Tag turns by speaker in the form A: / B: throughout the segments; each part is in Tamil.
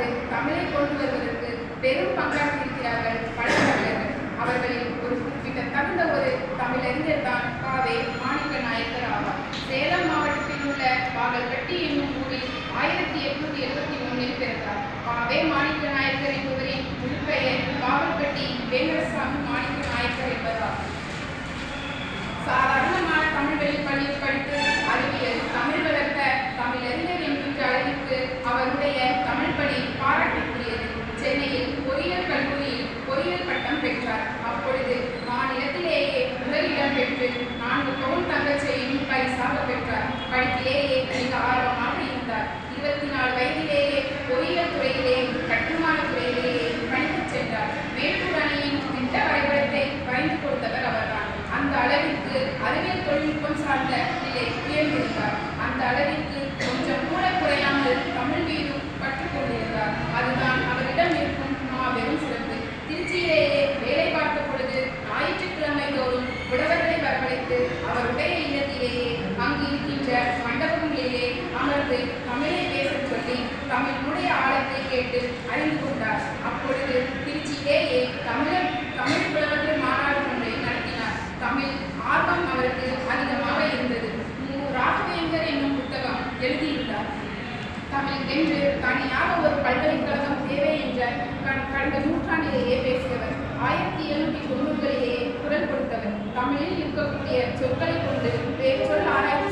A: கொண்டு தமிழை கொண்டு வருவதற்கு பெரும் பங்காற்றியிருக்கிறார்கள் பல தமிழர்கள் அவர்களில் ஒரு குறிப்பிட்ட தகுந்த ஒரு தமிழறிஞர் தான் காவே மாணிக்க நாயக்கர் ஆவார். சேலம் மாவட்டத்தில் உள்ள பாகல்கட்டி என்னும் ஊரில் ஆயிரத்தி எட்நூத்தி எழுபத்தி மூணில் பிறந்தார். காவே மாணிக்க நாயக்கர் என்பவரின் முழுப்பெயர் பாகல்கட்டி வேங்கடசாமி மாணிக்க நாயக்கர் என்பதாகும். சாதாரணமான தமிழ் வழி படித்த ஆர்வம் அவருக்கு அதிகமாக இருந்தது. ராகவேந்தர் என்னும் புத்தகம் எழுதியிருந்தார். தமிழ் என்று தனியாக ஒரு பல்கலைக்கழகம் தேவை என்ற கடந்த நூற்றாண்டிலேயே பேசியவர். ஆயிரத்தி எழுநூற்றி தொண்ணூறுகளிலேயே குரல் கொடுத்தவர். தமிழில் இருக்கக்கூடிய சொற்களை கொண்டு பேச்சொல் ஆராய்ச்சி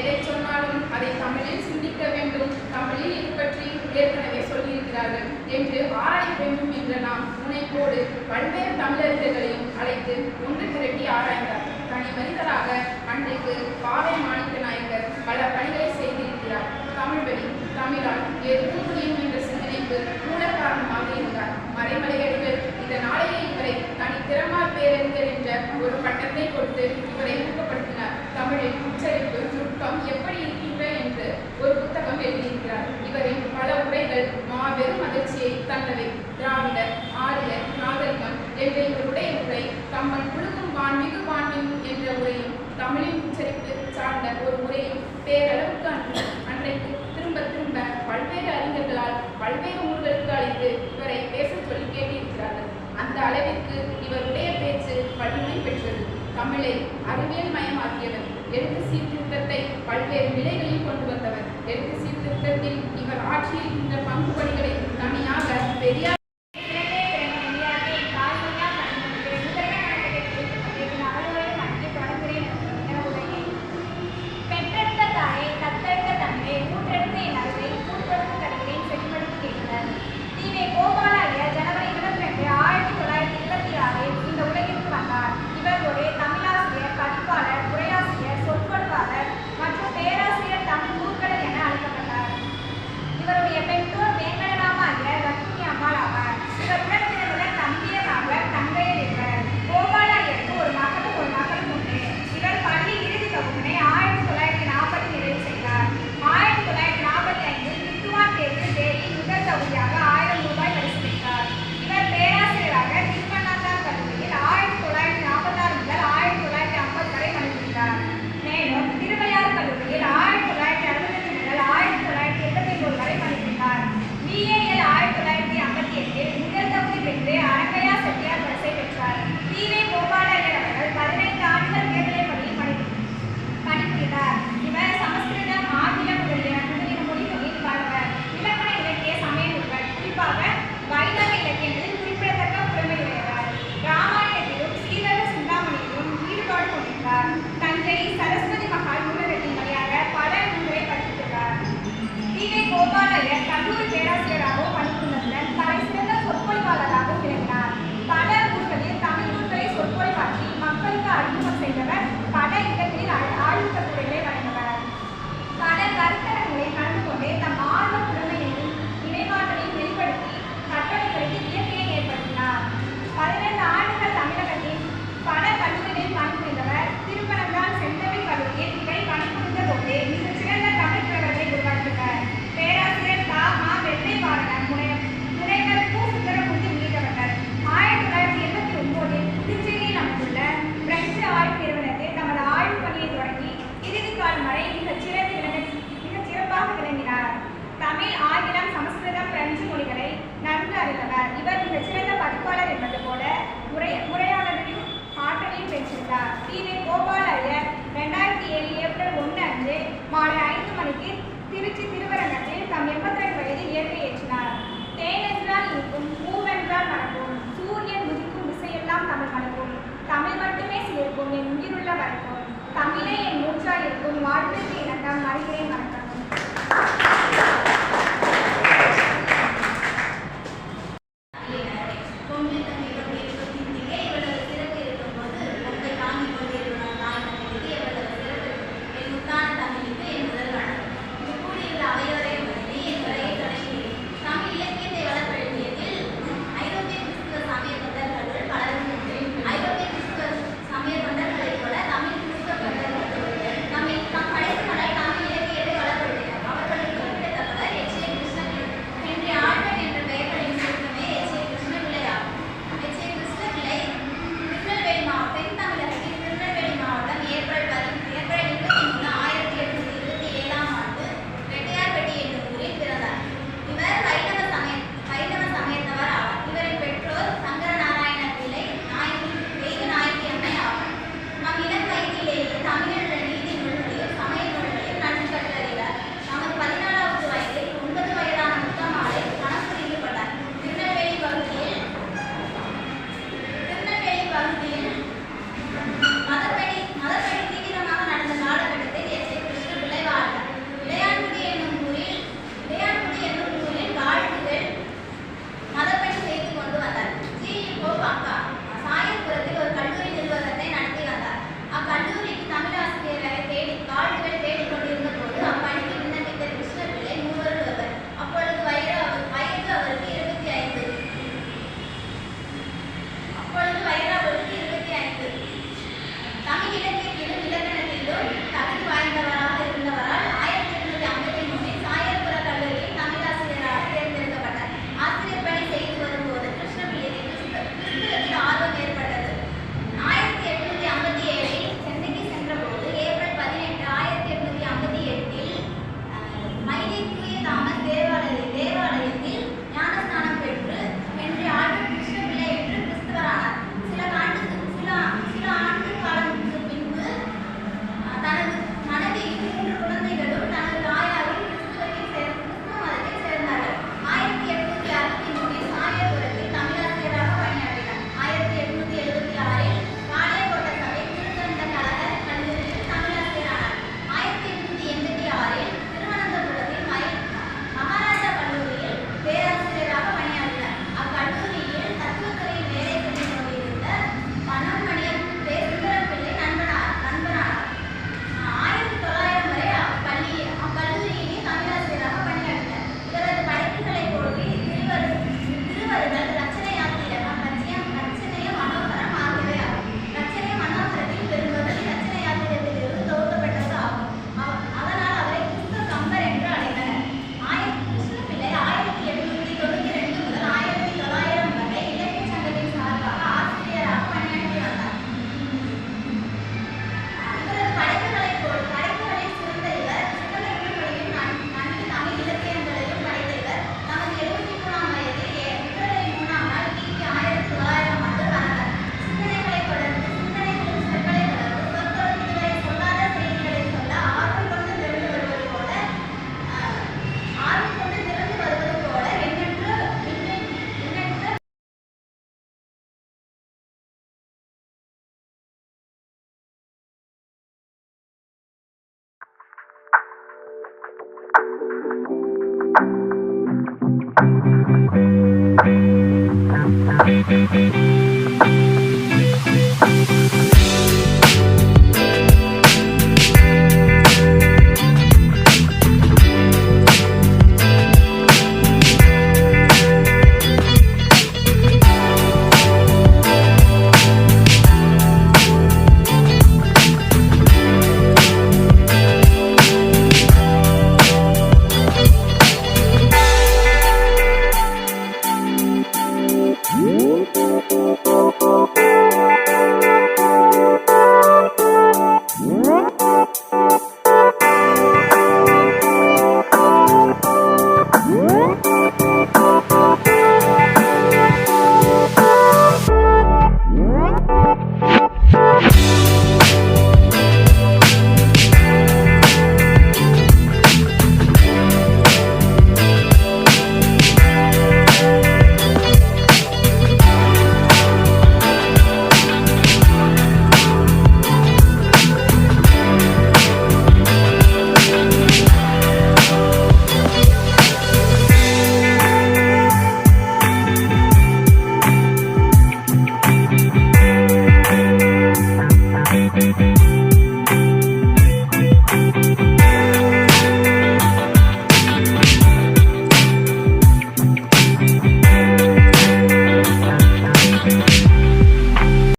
A: எதை சொன்னாலும் அதை தமிழில் சிந்திக்க வேண்டும். தமிழில் இது பற்றி ஏற்கனவே சொல்லியிருக்கிறார்கள் என்று ஆராய வேண்டும் என்ற நாம் முனைப்போடு பல்வேறு தமிழர்களையும் அழைத்து ஒன்று திரட்டி ஆராய்ந்தார். தனி மனிதராக பேரளவுக்கு அன்று அன்றைக்கு திரும்ப திரும்ப பல்வேறு அறிஞர்களால் பல்வேறு ஊர்களுக்கு அழைத்து இவரை பேச சொல்லி கேட்டிருக்கிறார்கள் அந்த அளவிற்கு இவருடைய பேச்சு வலிமை பெற்றது தமிழை அறிவியல் மயமாக்கியவர் எழுத்து சீர்திருத்தத்தை பல்வேறு நிலைகளில் கொண்டு வந்தவர். எழுத்து சீர்திருத்தத்தில் இவர்
B: ஆட்சியில் இந்த பங்கு பணிகளை தனியாக பெரியார் ಗೋಪಾಲ್ ಅಲ್ಲೇ Thank you. 嗯嗯嗯嗯
C: 嗯